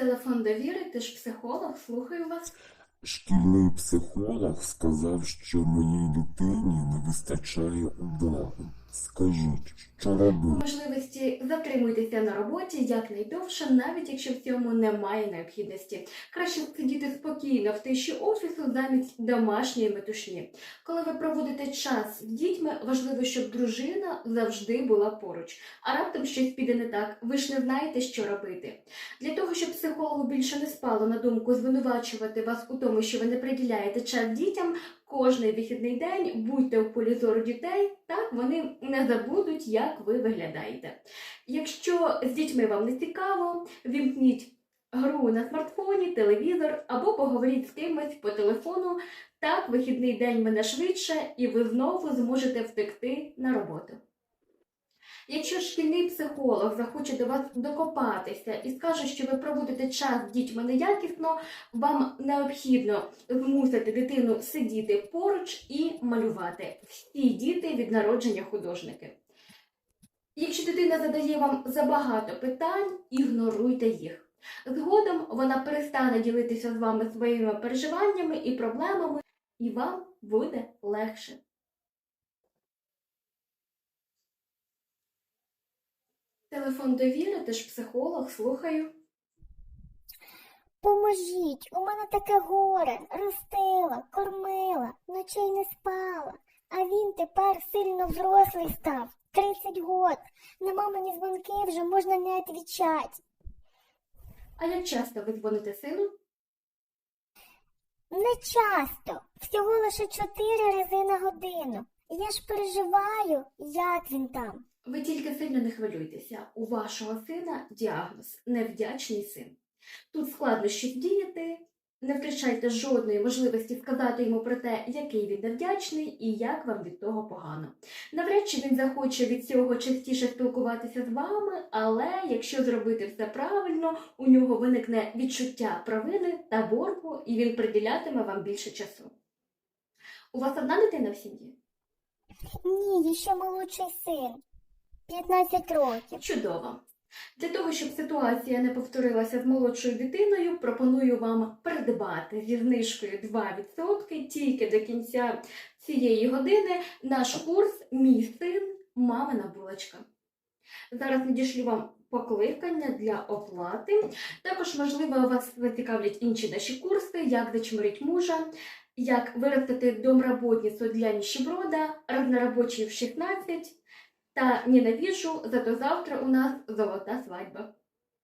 Телефон довіри, ти ж психолог, слухаю вас. Шкільний психолог сказав, що моїй дитині не вистачає уваги. Скажіть, що робити? Можливості затримуйтеся на роботі якнайдовше, навіть якщо в цьому немає необхідності. Краще сидіти спокійно в тиші офісу замість домашньої метушні. Коли ви проводите час з дітьми, важливо, щоб дружина завжди була поруч. А раптом щось піде не так, ви ж не знаєте, що робити. Для того, щоб психологу більше не спало на думку звинувачувати вас у тому, що ви не приділяєте час дітям, кожний вихідний день будьте в полі зору дітей, так вони не забудуть, як ви виглядаєте. Якщо з дітьми вам не цікаво, вімкніть гру на смартфоні, телевізор або поговоріть з кимось по телефону. Так, вихідний день мене швидше, і ви знову зможете втекти на роботу. Якщо шкільний психолог захоче до вас докопатися і скаже, що ви проводите час з дітьми неякісно, вам необхідно змусити дитину сидіти поруч і малювати. Всі діти від народження художники. Якщо дитина задає вам забагато питань, ігноруйте їх. Згодом вона перестане ділитися з вами своїми переживаннями і проблемами, і вам буде легше. Телефон довіри, ти ж психолог, слухаю. Поможіть, у мене таке горе, ростила, кормила, ночей не спала. А він тепер сильно взрослий став, 30 год. На мамині дзвонки вже можна не відвічати. А як часто ви дзвоните сину? Не часто, всього лише чотири рази на годину. Я ж переживаю, як він там. Ви тільки сильно не хвилюйтеся. У вашого сина діагноз невдячний син. Тут складно щось діяти. Не втрачайте жодної можливості сказати йому про те, який він невдячний і як вам від того погано. Навряд чи він захоче від цього частіше спілкуватися з вами, але якщо зробити все правильно, у нього виникне відчуття провини та боргу, і він приділятиме вам більше часу. У вас одна дитина в сім'ї? Ні, ще молодший син. 15 років. Чудово. Для того, щоб ситуація не повторилася з молодшою дитиною, пропоную вам придбати зі знижкою 2% тільки до кінця цієї години наш курс Мій син мамина булочка. Зараз надішлю вам покликання для оплати. Також, можливо, вас зацікавлять інші наші курси, як зачмирить мужа, як виростити домработницю для ніщеброда, разнорабочий в 16 та ненавижу, зато завтра у нас золота свадьба.